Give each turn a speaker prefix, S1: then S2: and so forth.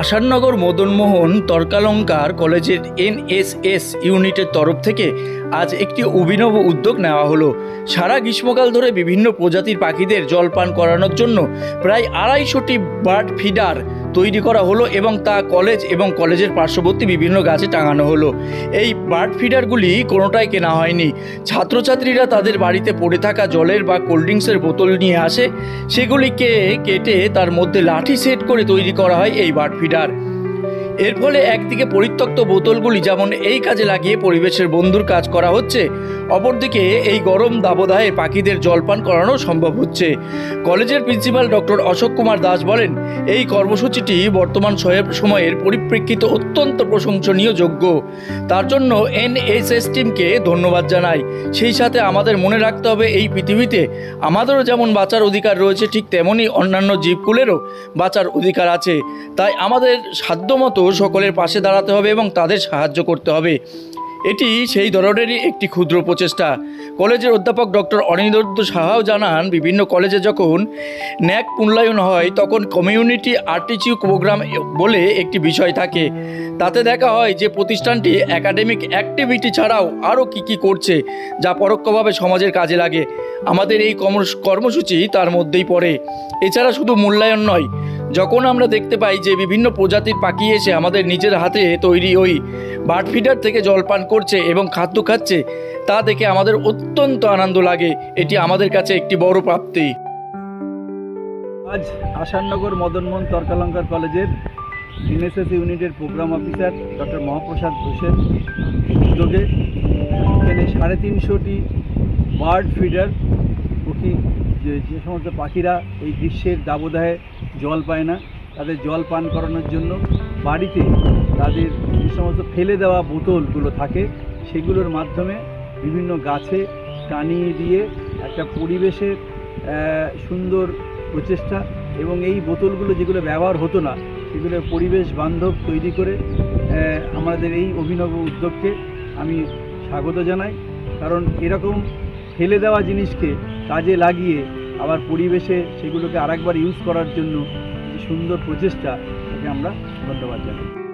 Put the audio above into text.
S1: আসাননগর মদনমোহন তর্কালঙ্কার কলেজের এনএসএস ইউনিটের তরফ থেকে আজ একটি অভিনব উদ্যোগ নেওয়া হলো। সারা গ্রীষ্মকাল ধরে বিভিন্ন প্রজাতির পাখিদের জলপান করানোর জন্য প্রায় আড়াইশোটি বার্ড ফিডার তৈরি করা হলো এবং তা কলেজ এবং কলেজের পার্শ্ববর্তী বিভিন্ন গাছে টাঙানো হলো। এই বার্ড ফিডারগুলি কোনোটাই কেনা হয়নি। ছাত্রছাত্রীরা তাদের বাড়িতে পড়ে থাকা জলের বা কোল্ড ড্রিঙ্কসের বোতল নিয়ে আসে। সেগুলিকে কেটে তার মধ্যে লাঠি সেট করে তৈরি করা হয় এই বার্ড ফিডার। এর ফলে একদিকে পরিত্যক্ত বোতলগুলি যেমন এই কাজে লাগিয়ে পরিবেশের বন্ধুর কাজ করা হচ্ছে, অপরদিকে এই গরম দাবদাহে পাখিদের জলপান করানো সম্ভব হচ্ছে। কলেজের প্রিন্সিপাল ডক্টর অশোক কুমার দাস বলেন এই কর্মসূচিটি বর্তমান সময়ের পরিপ্রেক্ষিতে অত্যন্ত প্রশংসনীয় যোগ্য। তার জন্য এনএসএস টিমকে ধন্যবাদ জানাই। সেই সাথে আমাদের মনে রাখতে হবে, এই পৃথিবীতে আমাদেরও যেমন বাঁচার অধিকার রয়েছে, ঠিক তেমনই অন্যান্য জীবকুলেরও বাঁচার অধিকার আছে। তাই আমাদের সাধ্যমতো সকলের পাশে দাঁড়াতে হবে এবং তাদের সাহায্য করতে হবে। এটি সেই ধরনেরই একটি ক্ষুদ্র প্রচেষ্টা। কলেজের অধ্যাপক ডক্টর অনিরুদ্ধ সাহাও জানান, বিভিন্ন কলেজে যখন ন্যাক মূল্যায়ন হয়, তখন কমিউনিটি আর্টিচিউ প্রোগ্রাম বলে একটি বিষয় থাকে। তাতে দেখা হয় যে প্রতিষ্ঠানটি একাডেমিক অ্যাক্টিভিটি ছাড়াও আরও কী কী করছে, যা পরোক্ষভাবে সমাজের কাজে লাগে। আমাদের এই কর্ম- কর্মসূচি তার মধ্যেই পড়ে। এছাড়া শুধু মূল্যায়ন নয়, যখন আমরা দেখতে পাই যে বিভিন্ন প্রজাতির পাখি এসে আমাদের নিজের হাতে তৈরি ওই বার্ড ফিডার থেকে জল পান করছে এবং খাদ্য খাচ্ছে, তা দেখে আমাদের অত্যন্ত আনন্দ লাগে। এটি আমাদের কাছে একটি বড় প্রাপ্তি।
S2: আজ আসাননগর মদনমোহন তর্কালঙ্কার কলেজের এনএসএস ইউনিটের প্রোগ্রাম অফিসার ডক্টর মহাপ্রসাদ ঘোষের উদ্যোগে এখানে সাড়ে তিনশোটি বার্ড ফিডার পক্ষী, যে যে সমস্ত পাখিরা এই গ্রীষ্মের দাবদাহে জল পায় না, তাদের জল পান করানোর জন্য বাড়িতে তাদের যে সমস্ত ফেলে দেওয়া বোতলগুলো থাকে, সেগুলোর মাধ্যমে বিভিন্ন গাছে টানিয়ে দিয়ে একটা পরিবেশের সুন্দর প্রচেষ্টা এবং এই বোতলগুলো যেগুলো ব্যবহার হতো না, সেগুলো পরিবেশ বান্ধব তৈরি করে আমাদের এই অভিনব উদ্যোগকে আমি স্বাগত জানাই। কারণ এরকম ফেলে দেওয়া জিনিসকে কাজে লাগিয়ে আবার পরিবেশে সেগুলোকে আরেকবার ইউজ করার জন্য সুন্দর প্রচেষ্টা তাকে আমরা ধন্যবাদ জানাই।